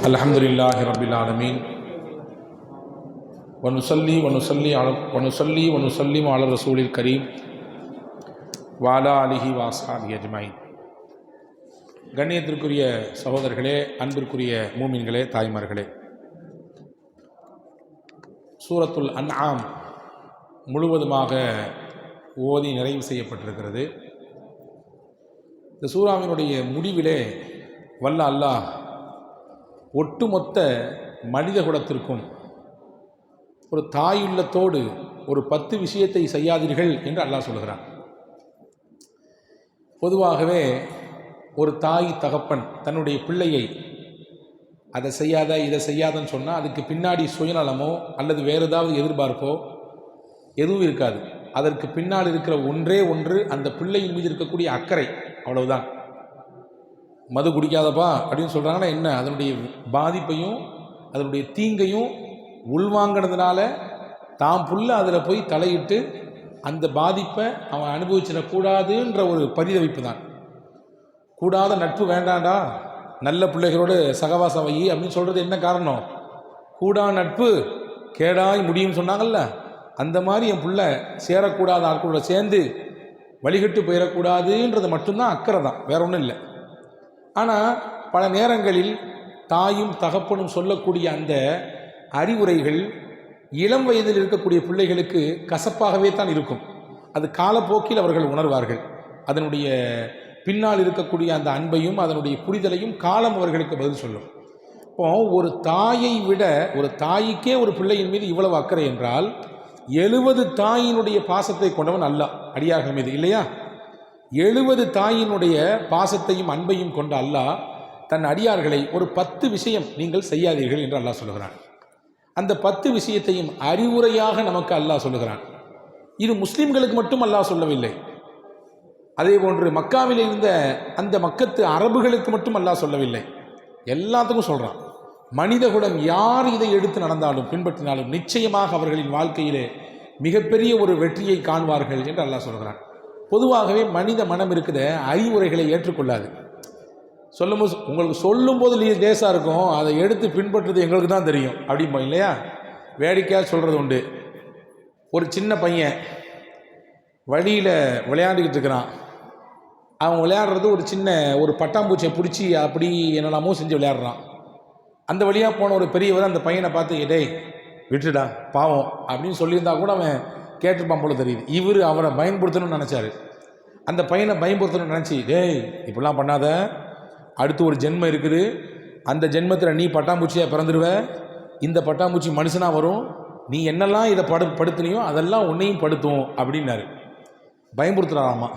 الحمد لله رب العالمين ونصلي ونصلي على ونصلي ونسلم على الرسول الكريم وعلى آله وأصحابه أجمعين கண்ணியத்திற்குரிய சகோதரர்களே அன்பிற்குரிய மூமின்களே தாய்மார்களே சூரத்துல் அன்ஆம் முழுவதுமாக ஓதி நிறைவு செய்யப்பட்டிருக்கிறது இந்த சூறாவினுடைய முடிவிலே வல்ல அல்லாஹ் ஒட்டுமொத்த மனித குலத்திற்கும் ஒரு தாயுள்ளத்தோடு ஒரு பத்து விஷயத்தை செய்யாதீர்கள் என்று அல்லாஹ் சொல்கிறான் பொதுவாகவே ஒரு தாய் தகப்பன் தன்னுடைய பிள்ளையை அதை செய்யாத இதை செய்யாதன்னு சொன்னால் அதுக்கு பின்னாடி சுயநலமோ அல்லது வேறு ஏதாவது எதிர்பார்ப்போ எதுவும் இருக்காது. அதற்கு பின்னால் இருக்கிற ஒன்றே ஒன்று அந்த பிள்ளையின் மீது இருக்கக்கூடிய அக்கறை அவ்வளவுதான். மது குடிக்காதப்பா அப்படின்னு சொல்கிறாங்கன்னா என்ன? அதனுடைய பாதிப்பையும் அதனுடைய தீங்கையும் உள்வாங்கினதுனால தான் புள்ள அதில் போய் தலையிட்டு அந்த பாதிப்பை அவன் அனுபவிச்சிடக்கூடாதுன்ற ஒரு பரிதவிப்பு தான். கூடாத நட்பு வேண்டாண்டா. நல்ல பிள்ளைகளோடு சகவாசம் வை அப்படின்னு சொல்கிறது என்ன காரணம்? கூடா நட்பு கேடாய் முடியும்னு சொன்னாங்கல்ல? அந்த மாதிரி என் பிள்ளை சேரக்கூடாத ஆட்களோட சேர்ந்து வழிகட்டு போயிடக்கூடாதுன்றது மட்டும்தான் அக்கறை தான். வேற ஒன்றும் இல்லை. ஆனால் பல நேரங்களில் தாயும் தகப்பனும் சொல்லக்கூடிய அந்த அறிவுரைகள் இளம் வயதில் இருக்கக்கூடிய பிள்ளைகளுக்கு கசப்பாகவே தான் இருக்கும். அது காலப்போக்கில் அவர்கள் உணர்வார்கள். அதனுடைய பின்னால் இருக்கக்கூடிய அந்த அன்பையும் அதனுடைய புரிதலையும் காலம் அவர்களுக்கு பதில் சொல்லும். இப்போ ஒரு தாயை விட ஒரு தாய்க்கே ஒரு பிள்ளையின் மீது இவ்வளவு அக்கறை என்றால் எழுபது தாயினுடைய பாசத்தை கொண்டவன் அல்ல அடியார்கள் மீது இல்லையா? எழுபது தாயினுடைய பாசத்தையும் அன்பையும் கொண்ட அல்லாஹ் தன் அடியார்களை ஒரு பத்து விஷயம் நீங்கள் செய்யாதீர்கள் என்று அல்லாஹ் சொல்லுகிறான். அந்த பத்து விஷயத்தையும் அறிவுரையாக நமக்கு அல்லாஹ் சொல்லுகிறான். இது முஸ்லிம்களுக்கு மட்டும் அல்லாஹ் சொல்லவில்லை. அதே போன்று மக்காவில் இருந்த அந்த மக்கத்து அரபுகளுக்கு மட்டும் அல்லாஹ் சொல்லவில்லை. எல்லாத்துக்கும் சொல்கிறான் மனிதகுலம் யார் இதை எடுத்து நடந்தாலும் பின்பற்றினாலும் நிச்சயமாக அவர்களின் வாழ்க்கையிலே மிகப்பெரிய ஒரு வெற்றியை காண்பார்கள் என்று அல்லாஹ் சொல்கிறான் பொதுவாகவே மனித மனம் இருக்கிற அறிவுரைகளை ஏற்றுக்கொள்ளாது. சொல்லும்போது உங்களுக்கு சொல்லும்போது லீ லேசாக இருக்கும் அதை எடுத்து பின்பற்றுறது எங்களுக்கு தான் தெரியும் அப்படிம்போம் இல்லையா? வேடிக்கையாக சொல்கிறது உண்டு. ஒரு சின்ன பையன் வழியில் விளையாண்டுக்கிட்டு இருக்கிறான். அவன் விளையாடுறது ஒரு சின்ன ஒரு பட்டாம்பூச்சியை பிடிச்சி அப்படி என்னெல்லாமோ செஞ்சு விளையாடுறான். அந்த வழியாக போன ஒரு பெரியவர் அந்த பையனை பார்த்து டேய் விட்டுடா பாவம் அப்படின்னு சொல்லியிருந்தா கூட அவன் கேட்டிருப்பான் போல தெரியுது. இவர் அவரை பயன்படுத்தணும்னு நினச்சாரு. அந்த பையனை பயன்படுத்தணும்னு நினச்சி டேய் இப்படிலாம் பண்ணாத. அடுத்து ஒரு ஜென்மம் இருக்குது. அந்த ஜென்மத்தில் நீ பட்டாம்பூச்சியாக பிறந்துடுவ இந்த பட்டாம்பூச்சி மனுஷனாக வரும். நீ என்னெல்லாம் இதை படு படுத்துனியோ அதெல்லாம் உன்னையும் படுத்தும் அப்படின்னாரு. பயமுறுத்துறாராமா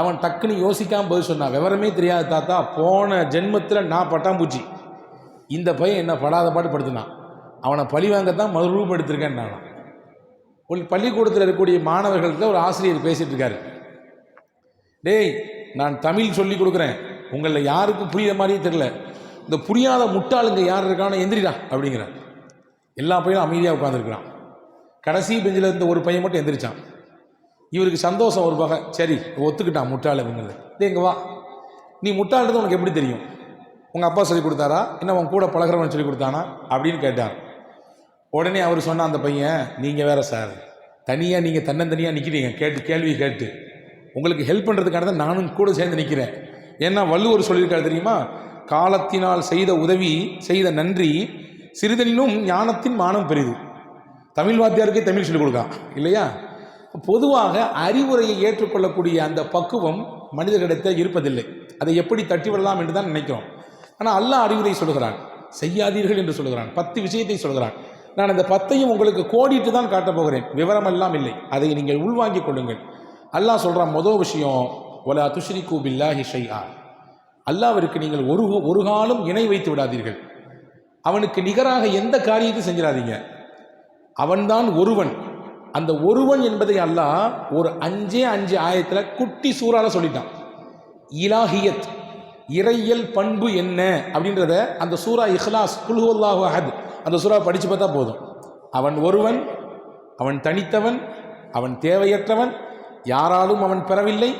அவன் டக்குன்னு யோசிக்காமல் பதில் சொன்னான். விவரமே தெரியாத தாத்தா போன ஜென்மத்தில் நான் பட்டாம்பூச்சி. இந்த பையன் என்ன படாத பாடு படுத்தினான். அவனை பழி வாங்கத்தான் மறுரூபம் எடுத்திருக்கேன் நான் ஒரு பள்ளிக்கூடத்தில் இருக்கக்கூடிய மாணவர்கள்ட்ட ஒரு ஆசிரியர் பேசிட்டு இருக்காரு டேய் நான் தமிழ் சொல்லி கொடுக்குறேன். உங்களில் யாருக்கும் புரியுற மாதிரியே தெரியல. இந்த புரியாத முட்டாளுங்க யார் இருக்கானோ எந்திரிடா அப்படிங்கிறார். எல்லா பையனும் அமைதியாக உட்காந்துருக்கிறான் கடைசி பெஞ்சில் இருந்த ஒரு பையன் மட்டும் எந்திரிச்சான். இவருக்கு சந்தோஷம் ஒரு வகை. சரி ஒத்துக்கிட்டான் முட்டாள் அப்படிங்கிறது. டே இங்கே வா. நீ முட்டாள்ன்றது உனக்கு எப்படி தெரியும்? உங்கள் அப்பா சொல்லி கொடுத்தாரா? என்ன உன் கூட பழகிறவன் சொல்லி கொடுத்தானா? அப்படின்னு கேட்டார். உடனே அவர் சொன்ன அந்த பையன் நீங்கள் வேற சார் தனியாக நீங்கள் தன்னந்தனியாக நிற்கிறீங்க கேட்டு கேள்வி கேட்டு. உங்களுக்கு ஹெல்ப் பண்ணுறதுக்காக தான் நானும் கூட சேர்ந்து நிற்கிறேன் ஏன்னா வள்ளுவர் சொல்லியிருக்காரு தெரியுமா? காலத்தினால் செய்த உதவி செய்த நன்றி சிறிதனினும் ஞானத்தின் மானம் பெரிது. தமிழ் வாத்தியாருக்கே தமிழ் சொல்லிக் கொடுக்கான் இல்லையா? பொதுவாக அறிவுரையை ஏற்றுக்கொள்ளக்கூடிய அந்த பக்குவம் மனிதர்களிடத்தில் இருப்பதில்லை. அதை எப்படி தட்டி விடலாம் என்று தான் நினைக்கிறோம். ஆனால் அல்லாஹ் அறிவுரை சொல்கிறான் செய்யாதீர்கள் என்று சொல்கிறான் பத்து விஷயத்தை சொல்கிறான் நான் அந்த பத்தையும் உங்களுக்கு கோடிட்டு தான் காட்டப் போகிறேன். விவரம் எல்லாம் இல்லை. அதை நீங்கள் உள்வாங்கிக் கொள்ளுங்கள். அல்லாஹ் சொல்கிறான் மொதல் விஷயம் ஒலா துஷ்ரி கூபில்லா ஹிஷையா அல்லாவிற்கு நீங்கள் ஒரு ஒரு காலம் இணை வைத்து விடாதீர்கள். அவனுக்கு நிகராக எந்த காரியத்தையும் செஞ்சிடாதீங்க. அவன்தான் ஒருவன். அந்த ஒருவன் என்பதை அல்லாஹ் ஒரு அஞ்சே அஞ்சு ஆயத்தில் குட்டி சூறால சொல்லிட்டான். இலாஹியத் இறையல் பண்பு என்ன? அப்படின்றத அந்த சூரா இஹ்லாஸ் குல்ஹுல்லாஹு அஹத் அந்த சுறாவை படித்து பார்த்தா போதும். அவன் ஒருவன் அவன் தனித்தவன் அவன் தேவையற்றவன் யாராலும் அவன் பெறவில்லை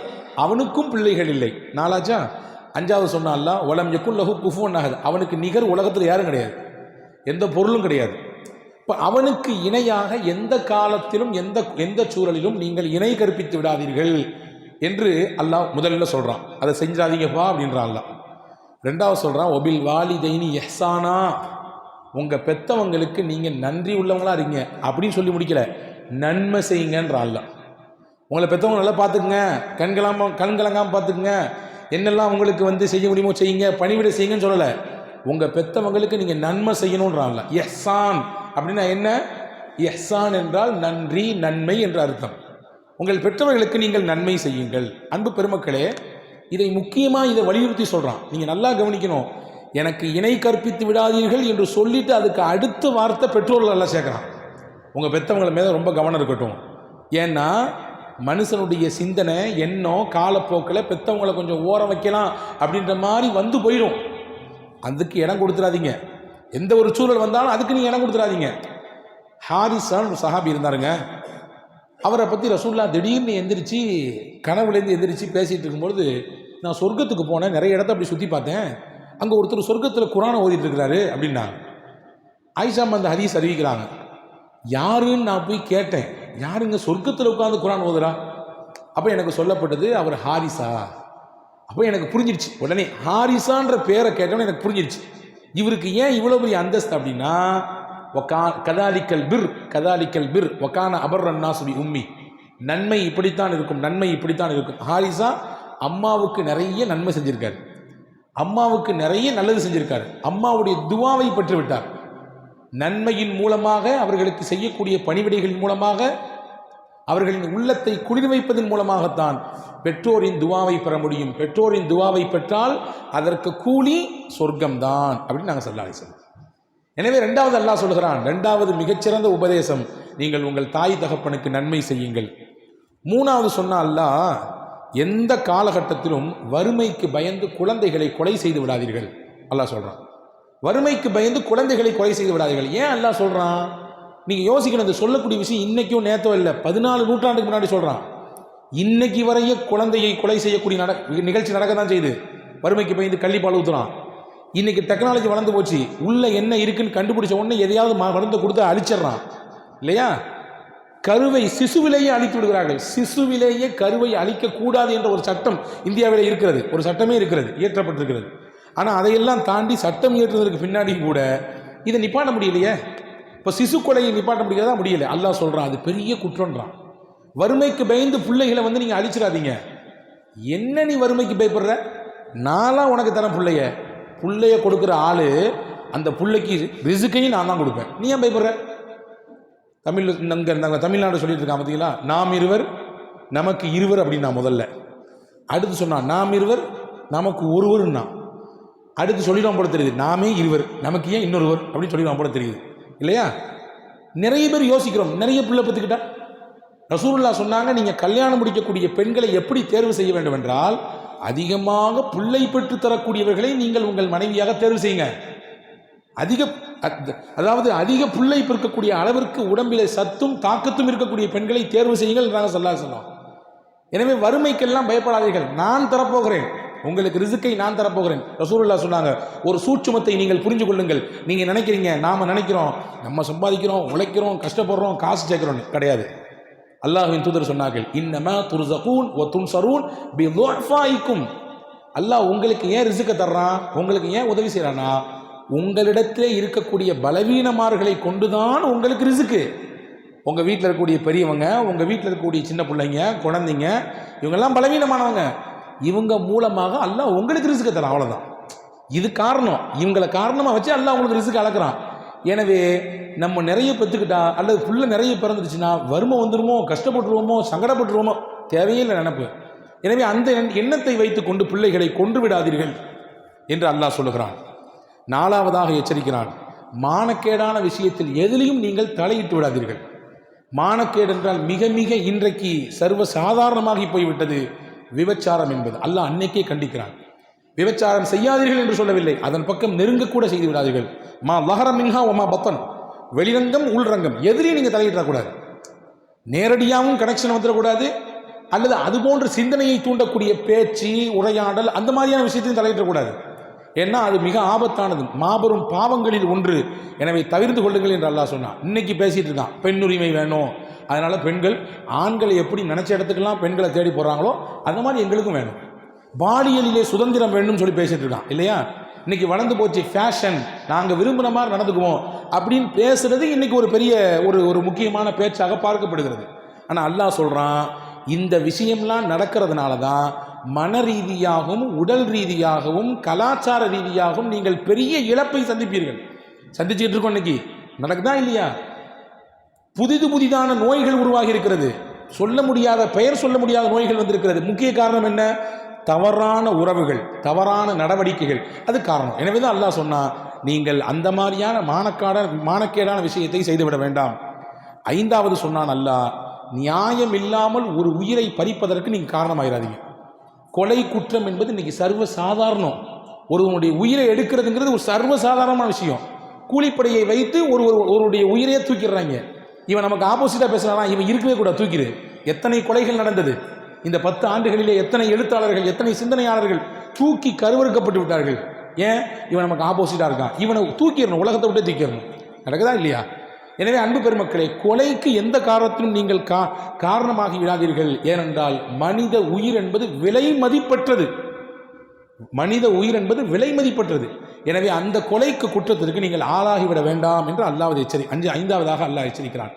அவனுக்கும் பிள்ளைகள் இல்லை. நாளாச்சா அஞ்சாவது சொன்னால உலம் எக்கும் லகு குஃபுவன் ஆகுது. அவனுக்கு நிகர் உலகத்தில் யாரும் கிடையாது. எந்த பொருளும் கிடையாது. இப்போ அவனுக்கு இணையாக எந்த காலத்திலும் எந்த எந்த சூழலிலும் நீங்கள் இணை கற்பித்து விடாதீர்கள் என்று அல்லாஹ் முதல்ல சொல்கிறான் அதை செஞ்சாதீங்கப்பா அப்படின்றான் அல்லாஹ். ரெண்டாவது சொல்கிறான் ஒபில் வாலிதைனி எஹ்சானா உங்கள் பெத்தவங்களுக்கு நீங்கள் நன்றி உள்ளவங்களா இருங்க அப்படின்னு சொல்லி முடிக்கல. நன்மை செய்யுங்கன்ற ஆள்லாம் உங்களை பெற்றவங்க நல்லா பார்த்துக்குங்க. கண்கலாம கண்கலங்காமல் பார்த்துக்குங்க. என்னெல்லாம் உங்களுக்கு வந்து செய்ய முடியுமோ செய்யுங்க. பணிவிட செய்யுங்கன்னு சொல்லலை. உங்கள் பெற்றவங்களுக்கு நீங்கள் நன்மை செய்யணுன்றான்ல எஹ்சான் அப்படின்னா என்ன? எஹ்சான் என்றால் நன்றி நன்மை என்ற அர்த்தம். உங்கள் பெற்றவர்களுக்கு நீங்கள் நன்மை செய்யுங்கள். அன்பு பெருமக்களே இதை முக்கியமாக இதை வலியுறுத்தி சொல்கிறான் நீங்கள் நல்லா கவனிக்கணும். எனக்கு இணை கற்பித்து விடாதீர்கள் என்று சொல்லிட்டு அதுக்கு அடுத்த வார்த்தை பெற்றோர்கள் எல்லாம் சேர்க்குறான் உங்கள் பெற்றவங்களை மேலே ரொம்ப கவனம் இருக்கட்டும். ஏன்னா மனுஷனுடைய சிந்தனை எண்ணம் காலப்போக்கில் பெற்றவங்களை கொஞ்சம் ஓரம் வைக்கலாம் அப்படின்ற மாதிரி வந்து போயிடும். அதுக்கு இடம் கொடுத்துடாதீங்க. எந்த ஒரு சூழல் வந்தாலும் அதுக்கு நீங்கள் இடம் கொடுத்துடாதீங்க. ஹாரிசான் சஹாபி இருந்தாருங்க. அவரை பற்றி ரசூல்லா திடீர்னு எந்திரிச்சு கனவுலேருந்து எந்திரிச்சு பேசிகிட்டு இருக்கும்பொழுது நான் சொர்க்கத்துக்கு போனேன் நிறைய இடத்த அப்படி சுற்றி பார்த்தேன். அங்கே ஒருத்தர் சொர்க்கத்தில் குரானை ஓதிட்டு இருக்கிறாரு அப்படின்னாங்க ஆயிஷாம் அந்த ஹதீஸ் அறிவிக்கிறாங்க. யாருன்னு நான் போய் கேட்டேன். யாருங்க சொர்க்கத்தில் உட்காந்து குரான் ஓதுறா? அப்போ எனக்கு சொல்லப்பட்டது அவர் ஹாரிசா. அப்போ எனக்கு புரிஞ்சிடுச்சு உடனே ஹாரிசான்ற பேரை கேட்டோன்னே எனக்கு புரிஞ்சிடுச்சு இவருக்கு ஏன் இவ்வளோ பெரிய அந்தஸ்து அப்படின்னா ஒக்கா கதாலிக்கல் பிர் கதாலிக்கல் பிர் ஒக்கான அபர்ரன்னா சுபி உம்மி. நன்மை இப்படித்தான் இருக்கும் நன்மை இப்படித்தான் இருக்கும். ஹாரிசா அம்மாவுக்கு நிறைய நன்மை செஞ்சுருக்காரு. அம்மாவுக்கு நிறைய நல்லது செஞ்சிருக்காரு. அம்மாவுடைய துவாவை பெற்று விட்டார் நன்மையின் மூலமாக அவர்களுக்கு செய்யக்கூடிய பணிவிடைகளின் மூலமாக அவர்களின் உள்ளத்தை குளிர் வைப்பதன் மூலமாகத்தான் பெற்றோரின் துவாவை பெற முடியும். பெற்றோரின் துவாவை பெற்றால் அதற்கு கூலி சொர்க்கம்தான் அப்படின்னு நாங்கள் சொல்லாலை சொல்லுவோம் எனவே ரெண்டாவது அல்லாஹ் சொல்கிறான் ரெண்டாவது மிகச்சிறந்த உபதேசம் நீங்கள் உங்கள் தாய் தகப்பனுக்கு நன்மை செய்யுங்கள். மூணாவது சொன்னால் அல்லாஹ் எந்த காலகட்டத்திலும் வறுமைக்கு பயந்து குழந்தைகளை கொலை செய்து விடாதீர்கள். அல்லாஹ் சொல்கிறான் வறுமைக்கு பயந்து குழந்தைகளை கொலை செய்து விடாதீர்கள். ஏன் அல்லாஹ் சொல்கிறான் நீங்கள் யோசிக்கணும் இந்த சொல்லக்கூடிய விஷயம் இன்னைக்கும் நேற்றோ இல்லை பதினாலு நூற்றாண்டுக்கு முன்னாடி சொல்கிறான் இன்னைக்கு வரைய குழந்தையை கொலை செய்யக்கூடிய நட நிகழ்ச்சி நடக்க தான் செய்யுது. வறுமைக்கு பயந்து கள்ளிப்பால் ஊத்துறான். இன்னைக்கு டெக்னாலஜி வளர்ந்து போச்சு. உள்ளே என்ன இருக்குன்னு கண்டுபிடிச்ச உடனே எதையாவது ம- மருந்தை கொடுத்து அழிச்சிடுறான். இல்லையா? கருவை சிசுவிலேயே அழித்து விடுகிறார்கள். சிசுவிலேயே கருவை அழிக்கக்கூடாது என்ற ஒரு சட்டம் இந்தியாவில் இருக்கிறது. ஒரு சட்டமே இருக்கிறது. இயற்றப்பட்டிருக்கிறது. ஆனால் அதையெல்லாம் தாண்டி சட்டம் இயற்றுவதற்கு பின்னாடி கூட இதை நிப்பாட்ட முடியலையே. இப்போ சிசு கொலையை நிப்பாட்ட முடியாதா? முடியல. அல்லாஹ் சொல்கிறான் அது பெரிய குற்றம்ன்றான். வறுமைக்கு பயந்து பிள்ளைகளை வந்து நீங்கள் அழிச்சிடாதீங்க. என்ன நீ வறுமைக்கு பயப்படுற? நான்லாம் உனக்கு தரேன் பிள்ளைய. பிள்ளைய கொடுக்குற ஆள் அந்த பிள்ளைக்கு ரிசுக்கையும் நான் தான் கொடுப்பேன். நீ ஏன் பயப்படுற? தமிழ் இங்கே இருந்தாங்க தமிழ்நாடு சொல்லிட்டு இருக்காங்க பார்த்தீங்களா நாம் இருவர் நமக்கு இருவர் அப்படின்னா முதல்ல. அடுத்து சொன்னால் நாம் இருவர் நமக்கு ஒருவர்னா அடுத்து சொல்லிடுவோம் போல தெரியுது நாமே இருவர் நமக்கு ஏன் இன்னொருவர் அப்படின்னு சொல்லிடுவோம் போல தெரியுது. இல்லையா? நிறைய பேர் யோசிக்கிறோம் நிறைய பிள்ளை பத்துக்கிட்டா. ரசூருல்லா சொன்னாங்க நீங்கள் கல்யாணம் முடிக்கக்கூடிய பெண்களை எப்படி தேர்வு செய்ய வேண்டும் என்றால் அதிகமாக பிள்ளை பெற்று தரக்கூடியவர்களை நீங்கள் உங்கள் மனைவியாக தேர்வு செய்யுங்க. அதிக அதாவது அதிக பிள்ளை இருக்கக்கூடிய அளவிற்கு உடம்பிலே சத்தும் தாக்கத்தும் இருக்கக்கூடிய பெண்களை தேர்வு செய்யுங்கள் என்றாங்க சொல்லா சொன்னோம் எனவே வறுமைக்கெல்லாம் பயப்படாதீர்கள். நான் தரப்போகிறேன். உங்களுக்கு ரிசுக்கை நான் தரப்போகிறேன். ரசூல்லா சொன்னாங்க ஒரு சூட்சுமத்தை நீங்கள் புரிஞ்சு கொள்ளுங்கள். நீங்கள் நினைக்கிறீங்க நாம் நினைக்கிறோம் நம்ம சம்பாதிக்கிறோம் உழைக்கிறோம் கஷ்டப்படுறோம் காசு சேர்க்கிறோம் கிடையாது. அல்லாஹ்வின் தூதர் சொன்னார்கள் இன்னமா துர்சகூன் ஒ துன்சரூன் பி அல்லாஹ் உங்களுக்கு ஏன் ரிசுக்கை தர்றான்? உங்களுக்கு ஏன் உதவி செய்கிறானா உங்களிடத்திலே இருக்கக்கூடிய பலவீனமார்களை கொண்டுதான் உங்களுக்கு ரிசுக்கு. உங்கள் வீட்டில் இருக்கக்கூடிய பெரியவங்க உங்கள் வீட்டில் இருக்கக்கூடிய சின்ன பிள்ளைங்க குழந்தைங்க இவங்கெல்லாம் பலவீனமானவங்க. இவங்க மூலமாக எல்லாம் உங்களுக்கு ரிசுக்கு தரான் அவ்வளோதான் இது காரணம். இவங்களை காரணமாக வச்சு எல்லாம் உங்களுக்கு ரிசுக்கு அளக்குறான். எனவே நம்ம நிறைய பெற்றுக்கிட்டா அல்லது ஃபுல்லாக நிறைய பிறந்துடுச்சுன்னா வறுமை வந்துருமோ கஷ்டப்பட்டுருவோமோ சங்கடப்பட்டுருவோமோ தேவையில்லை நினப்பு. எனவே அந்த எண்ணத்தை வைத்துக் கொண்டு பிள்ளைகளை கொன்று விடாதீர்கள் என்று அல்லாஹ் சொல்லுகிறான். நாலாவதாக எச்சரிக்கிறான். மானக்கேடான விஷயத்தில் எதிலையும் நீங்கள் தலையிட்டு விடாதீர்கள். மானக்கேடு என்றால் மிக மிக இன்றைக்கு சர்வ சாதாரணமாகி போய்விட்டது விபச்சாரம் என்பது. அல்லாஹ் அன்னைக்கே கண்டிக்கிறான். விபச்சாரம் செய்யாதீர்கள் என்று சொல்லவில்லை. அதன் பக்கம் நெருங்கக்கூட செய்து விடாதீர்கள். மா லஹர மின்ஹா ஒமா பத்தன். வெளிரங்கம் உள்ரங்கம். எதிரியும் நீங்கள் தலையிடக்கூடாது நேரடியாகவும் கனெக்ஷன் வந்துடக்கூடாது. அல்லது அது போன்ற சிந்தனையை தூண்டக்கூடிய பேச்சு உரையாடல் அந்த மாதிரியான விஷயத்தையும் தலையிடக்கூடாது ஏன்னா அது மிக ஆபத்தானது. மாபெரும் பாவங்களில் ஒன்று. எனவே தவிர்த்து கொள்ளுங்கள் என்று அல்லாஹ் சொன்னான். இன்னைக்கு பேசிட்டு இருக்கான். பெண் உரிமை வேணும். அதனால பெண்கள் ஆண்களை எப்படி நினைச்ச இடத்துக்கெல்லாம் பெண்களை தேடி போகிறாங்களோ அந்த மாதிரி எங்களுக்கும் வேணும். பாலியலிலே சுதந்திரம் வேணும்னு சொல்லி பேசிட்டு இருக்கான். இல்லையா? இன்னைக்கு வளர்ந்து போச்சு ஃபேஷன் நாங்கள் விரும்பின மாதிரி நடந்துக்குவோம். அப்படின்னு பேசுறது இன்னைக்கு ஒரு பெரிய ஒரு ஒரு முக்கியமான பேச்சாக பார்க்கப்படுகிறது. ஆனால் அல்லாஹ் சொல்கிறான் இந்த விஷயம்லாம் நடக்கிறதுனால தான் மன ரீதியாகவும் உடல் ரீதியாகவும் கலாச்சார ரீதியாகவும் நீங்கள் பெரிய இழப்பை சந்திப்பீர்கள். சந்திச்சுட்டு இருக்கோம் இன்னைக்கு. நடக்குதா இல்லையா? புதிது புதிதான நோய்கள் உருவாகி இருக்கிறது. சொல்ல முடியாத பெயர் சொல்ல முடியாத நோய்கள் வந்திருக்கிறது. முக்கிய காரணம் என்ன? தவறான உறவுகள் தவறான நடவடிக்கைகள். அது காரணம். எனவே தான் அல்லாஹ் சொன்னா நீங்கள் அந்த மாதிரியான மானக்காட மானக்கேடான விஷயத்தை செய்துவிட வேண்டாம். ஐந்தாவது சொன்னான் அல்லாஹ் நியாயம் இல்லாமல் ஒரு உயிரை பறிப்பதற்கு நீங்கள் காரணமாயிராதீங்க. கொலை குற்றம் என்பது இன்னைக்கு சர்வ சாதாரணம் ஒருவனுடைய உயிரை எடுக்கிறதுங்கிறது ஒரு சர்வ சாதாரணமான விஷயம். கூலிப்படையை வைத்து ஒரு ஒரு- ஒருவருடைய உயிரையே தூக்கிடுறாங்க. இவன் நமக்கு ஆப்போசிட்டாக பேசுகிறானா இவன் இருக்கவே கூட தூக்கிடு. எத்தனை கொலைகள் நடந்தது? இந்த பத்து ஆண்டுகளிலே எத்தனை எழுத்தாளர்கள் எத்தனை சிந்தனையாளர்கள் தூக்கி கருவறுக்கப்பட்டு விட்டார்கள்? ஏன்? இவன் நமக்கு ஆப்போசிட்டாக இருக்கான். இவனை தூக்கிடணும் உலகத்தை விட்டே தூக்கிடணும். நடக்குதா இல்லையா? எனவே அன்பு பெருமக்களே கொலைக்கு எந்த காரணத்திலும் நீங்கள் கா காரணமாகி விடாதீர்கள். ஏனென்றால் மனித உயிர் என்பது விலை மதிப்பற்றது. மனித உயிர் என்பது விலை மதிப்பற்றது. எனவே அந்த கொலைக்கு குற்றத்திற்கு நீங்கள் ஆளாகிவிட வேண்டாம் என்று அல்லாவது எச்சரி அஞ்சு ஐந்தாவதாக அல்லாஹ் எச்சரிக்கிறான்.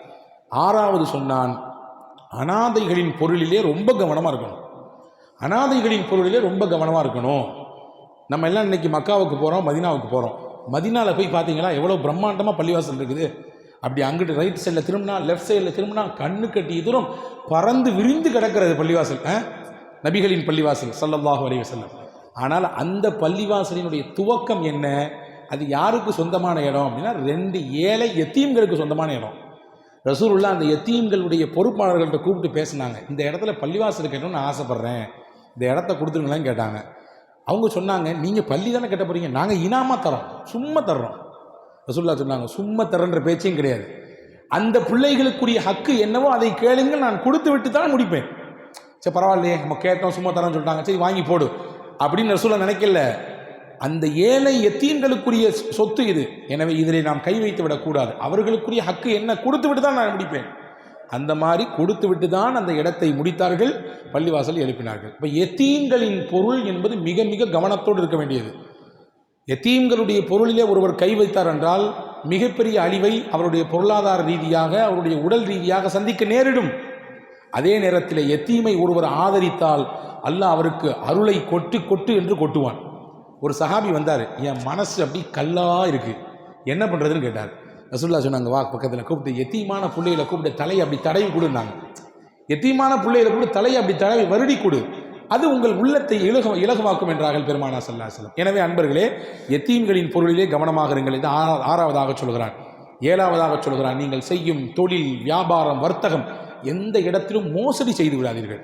ஆறாவது சொன்னான் அனாதைகளின் பொருளிலே ரொம்ப கவனமாக இருக்கணும். அனாதைகளின் பொருளிலே ரொம்ப கவனமாக இருக்கணும். நம்ம எல்லாம் இன்னைக்கு மக்காவுக்கு போகிறோம் மதினாவுக்கு போகிறோம் மதினாவில் போய் பார்த்தீங்களா எவ்வளோ பிரம்மாண்டமாக பள்ளிவாசல் இருக்குது. அப்படி அங்கிட்டு ரைட் சைடில் திரும்பினா லெஃப்ட் சைடில் திரும்பினா கண்ணு கட்டி தூரம் பறந்து விரிந்து கிடக்கிறது பள்ளிவாசல் ஆ? நபிகளின் பள்ளிவாசல் சல்லல்லாஹு அலைஹி வஸல்லம். ஆனால் அந்த பள்ளிவாசலினுடைய துவக்கம் என்ன? அது யாருக்கு சொந்தமான இடம் அப்படின்னா ரெண்டு ஏழை எத்தீம்களுக்கு சொந்தமான இடம். ரசூலுல்லா அந்த எத்தீம்களுடைய பொறுப்பாளர்கள்ட்ட கூப்பிட்டு பேசினாங்க. இந்த இடத்துல பள்ளிவாசல் கட்டணும்னு ஆசைப்பட்றேன். இந்த இடத்த கொடுத்துருங்களேன்னு கேட்டாங்க. அவங்க சொன்னாங்க நீங்கள் பள்ளி தானே கட்ட போகிறீங்க நாங்கள் இனாமா தரோம் சும்மா தர்றோம். ரசுல்லா சொன்னாங்க சும்மா தரன்ற பேச்சையும் கிடையாது. அந்த பிள்ளைகளுக்குரிய ஹக்கு என்னவோ அதை கேளுங்கள் நான் கொடுத்து விட்டு தான் முடிப்பேன். சரி பரவாயில்லையே நம்ம கேட்டோம் சும்மா தரோம்னு சொல்லிட்டாங்க. சரி வாங்கி போடு. அப்படின்னு ரசூலா நினைக்கல. அந்த ஏழை எத்தீன்களுக்குரிய சொத்து இது. எனவே இதில் நாம் கை வைத்து விடக்கூடாது. அவர்களுக்குரிய ஹக்கு என்ன கொடுத்து விட்டு தான் நான் முடிப்பேன். அந்த மாதிரி கொடுத்து விட்டு தான் அந்த இடத்தை முடித்தார்கள் பள்ளிவாசல் எழுப்பினார்கள். இப்போ எத்தீன்களின் பொருள் என்பது மிக மிக கவனத்தோடு இருக்க வேண்டியது. எத்தீம்களுடைய பொருளிலே ஒருவர் கை வைத்தார் என்றால் மிகப்பெரிய அழிவை அவருடைய பொருளாதார ரீதியாக அவருடைய உடல் ரீதியாக சந்திக்க நேரிடும். அதே நேரத்தில் எத்தீமை ஒருவர் ஆதரித்தால் அல்லாஹ் அவருக்கு அருளை கொட்டு கொட்டு என்று கொட்டுவான். ஒரு சஹாபி வந்தார் என் மனசு அப்படி கல்லா இருக்கு. என்ன பண்ணுறதுன்னு கேட்டார். ரசுல்லா சொன்னாங்க வா பக்கத்தில் கூப்பிட்டு எத்தீமான பிள்ளைகளை கூப்பிட்டு தலையை அப்படி தடவி கொடுன்னாங்க. எத்தீமான பிள்ளைகளை கூட தலையை அப்படி தடவி வருடி கொடு. அது உங்கள் உள்ளத்தை இலகு இலகுவாக்கும் என்றார்கள் பெருமானா சல்லா செல்லம் எனவே அன்பர்களே எத்தீம்களின் பொருளிலே கவனமாக இருங்கள். இது ஆறா- ஆறாவதாக சொல்கிறார். ஏழாவதாக சொல்கிறார். நீங்கள் செய்யும் தொழில் வியாபாரம் வர்த்தகம் எந்த இடத்திலும் மோசடி செய்து விடாதீர்கள்.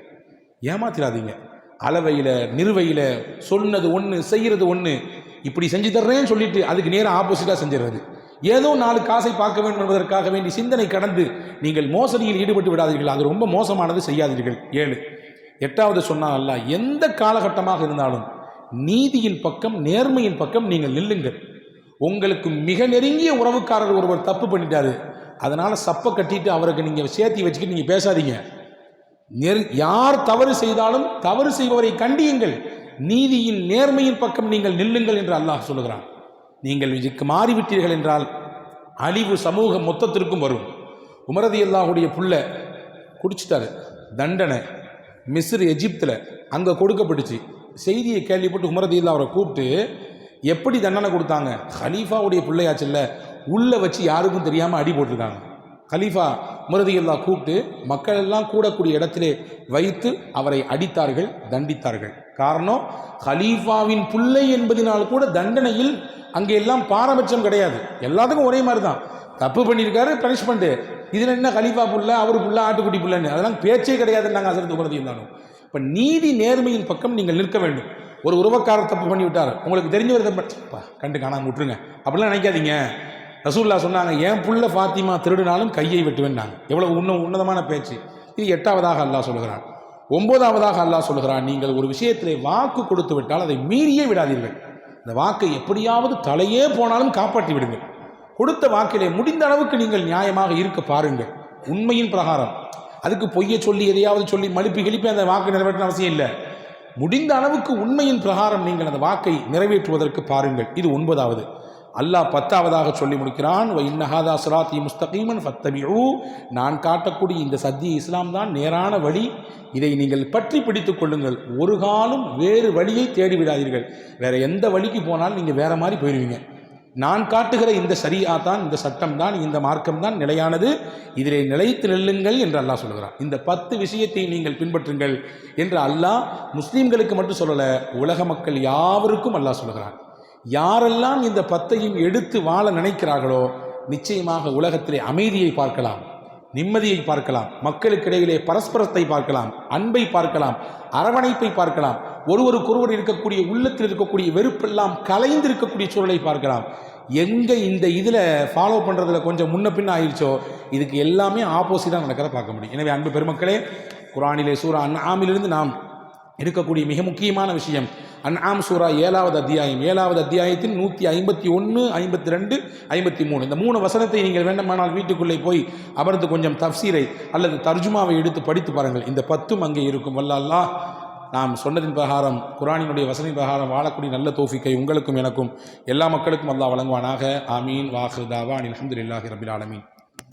ஏமாத்திராதீங்க. அளவையில் நிறுவையில் சொன்னது ஒன்று செய்கிறது ஒன்று இப்படி செஞ்சு தர்றேன்னு சொல்லிட்டு அதுக்கு நேராக ஆப்போசிட்டாக செஞ்சிடுறது ஏதோ நாலு காசை பார்க்க வேண்டும் என்பதற்காக வேண்டி சிந்தனை கடந்து நீங்கள் மோசடியில் ஈடுபட்டு விடாதீர்கள். அது ரொம்ப மோசமானது செய்யாதீர்கள். ஏழு. எட்டாவது சொன்னால் அல்ல எந்த காலகட்டமாக இருந்தாலும் நீதியின் பக்கம் நேர்மையின் பக்கம் நீங்கள் நில்லுங்கள். உங்களுக்கு மிக நெருங்கிய உறவுக்காரர் ஒருவர் தப்பு பண்ணிட்டாரு. அதனால் சப்பை கட்டிட்டு அவருக்கு நீங்கள் சேர்த்தி வச்சுக்கிட்டு நீங்கள் பேசாதீங்க. நெரு யார் தவறு செய்தாலும் தவறு செய்பவரை கண்டியுங்கள். நீதியின் நேர்மையின் பக்கம் நீங்கள் நில்லுங்கள் என்று அல்லாஹ் சொல்லுகிறான். நீங்கள் இதுக்கு மாறிவிட்டீர்கள் என்றால் அழிவு சமூக மொத்தத்திற்கும் வரும். உமரதி அல்லாஹுடைய புள்ள குடிச்சிட்டாரு. தண்டனை. மிஸ்ர் எஜிப்தில் அங்கே கொடுக்கப்பட்டுச்சு. செய்தியை கேள்விப்பட்டு உமரதியில் அவரை கூப்பிட்டு எப்படி தண்டனை கொடுத்தாங்க? ஹலீஃபாவுடைய பிள்ளையாச்சுல்ல உள்ளே வச்சு யாருக்கும் தெரியாமல் அடி போட்டிருக்காங்க. கலீஃபா முரதியல்லா கூப்பிட்டு மக்கள் எல்லாம் கூடக்கூடிய இடத்திலே வைத்து அவரை அடித்தார்கள் தண்டித்தார்கள். காரணம் கலீஃபாவின் பிள்ளை என்பதினால் கூட தண்டனையில் அங்கே எல்லாம் பாரபட்சம் கிடையாது. எல்லாத்துக்கும் ஒரே மாதிரி தான் தப்பு பண்ணியிருக்காரு பனிஷ்மெண்ட்டு இதில் என்ன கலீஃபா புள்ள அவரு புள்ள ஆட்டுக்குட்டி புள்ளன்னு. அதெல்லாம் பேச்சே கிடையாதுன்னு நாங்கள் அசரத்து உபரதி இருந்தாலும் இப்போ நீதி நேர்மையின் பக்கம் நீங்கள் நிற்க வேண்டும். ஒரு உறவக்காரர் தப்பு பண்ணி விட்டார் உங்களுக்கு தெரிஞ்சவர் தப்பு கண்டு காணாமல் விட்டுருங்க. அப்படிலாம் நினைக்காதீங்க. ரசூல்லா சொன்னாங்க என் புள்ள ஃபாத்திமா திருடினாலும் கையை வெட்டுவேன்னாங்க எவ்வளோ உன்ன உன்னதமான பேச்சு. இது எட்டாவதாக அல்லாஹ் சொல்கிறான் ஒன்பதாவதாக அல்லாஹ் சொல்கிறான் நீங்கள் ஒரு விஷயத்திலே வாக்கு கொடுத்து விட்டால் அதை மீறியே விடாதீர்கள். அந்த வாக்கை எப்படியாவது தலையே போனாலும் காப்பாற்றி விடுங்கள். கொடுத்த வாக்கிலே முடிந்த அளவுக்கு நீங்கள் நியாயமாக இருக்க பாருங்கள். உண்மையின் பிரகாரம். அதுக்கு பொய்யை சொல்லி எதையாவது சொல்லி மழுப்பி கிழிப்பி அந்த வாக்கு நிறைவேற்ற அவசியம் இல்லை. முடிந்த அளவுக்கு உண்மையின் பிரகாரம் நீங்கள் அந்த வாக்கை நிறைவேற்றுவதற்கு பாருங்கள். இது ஒன்பதாவது. அல்லாஹ் பத்தாவதாக சொல்லி முடிக்கிறான். "வ இன்னஹாதா சிராத்தி முஸ்தகீமன் ஃபத்தபிஉ நான் காட்டக்கூடிய இந்த சத்திய இஸ்லாம் தான் நேரான வழி. இதை நீங்கள் பற்றி பிடித்து கொள்ளுங்கள். ஒரு காலம் வேறு வழியை தேடி விடாதீர்கள் வேற எந்த வழிக்கு போனாலும் நீங்கள் வேற மாதிரி போயிடுவீங்க நான் காட்டுகிற இந்த சரியா தான் இந்த சட்டம் தான் இந்த மார்க்கம் தான் நிலையானது. இதிலே நிலைத்து நெல்லுங்கள் என்று அல்லாஹ் சொல்கிறான் இந்த பத்து விஷயத்தை நீங்கள் பின்பற்றுங்கள் என்று அல்லாஹ் முஸ்லீம்களுக்கு மட்டும் சொல்லலை உலக மக்கள் யாவருக்கும் அல்லாஹ் சொல்கிறான் யாரெல்லாம் இந்த பத்தையும் எடுத்து வாழ நினைக்கிறார்களோ நிச்சயமாக உலகத்திலே அமைதியை பார்க்கலாம் நிம்மதியை பார்க்கலாம் மக்களுக்கிடையிலே பரஸ்பரத்தை பார்க்கலாம் அன்பை பார்க்கலாம் அரவணைப்பை பார்க்கலாம் ஒருவருக்கொருவர் இருக்கக்கூடிய உள்ளத்தில் இருக்கக்கூடிய வெறுப்பெல்லாம் கலைந்து இருக்கக்கூடிய சூழலை பார்க்கலாம். எங்கே இந்த இதில் ஃபாலோ பண்ணுறதுல கொஞ்சம் முன்ன பின்ன ஆயிடுச்சோ இதுக்கு எல்லாமே ஆப்போசிட்டாக நடக்கிறத பார்க்க முடியும். எனவே அன்பு பெருமக்களே குரானிலே சூரா அன்ஆமிலிருந்து நாம் இருக்கக்கூடிய மிக முக்கியமான விஷயம் அன்ஆம் சூரா ஏழாவது அத்தியாயம். ஏழாவது அத்தியாயத்தின் நூற்றி ஐம்பத்தி ஒன்று ஐம்பத்தி ரெண்டு ஐம்பத்தி மூணு. இந்த மூணு வசனத்தை நீங்கள் வேண்டுமானால் வீட்டுக்குள்ளே போய் அமர்ந்து கொஞ்சம் தஃசீரை அல்லது தர்ஜுமாவை எடுத்து படித்து பாருங்கள். இந்த பத்தும் அங்கே இருக்கும். வல்ல அல்லாஹ் நாம் சொன்னதின் பிரகாரம் குரானினுடைய வசனின் பிரகாரம் வாழக்கூடிய நல்ல தோஃபிக்கை உங்களுக்கும் எனக்கும் எல்லா மக்களுக்கும் அல்லாஹ் வழங்குவானாக. ஆமீன். வாஹு தாவா அனில் அஹமதுல்லாஹி ரபில் ஆலமீன்.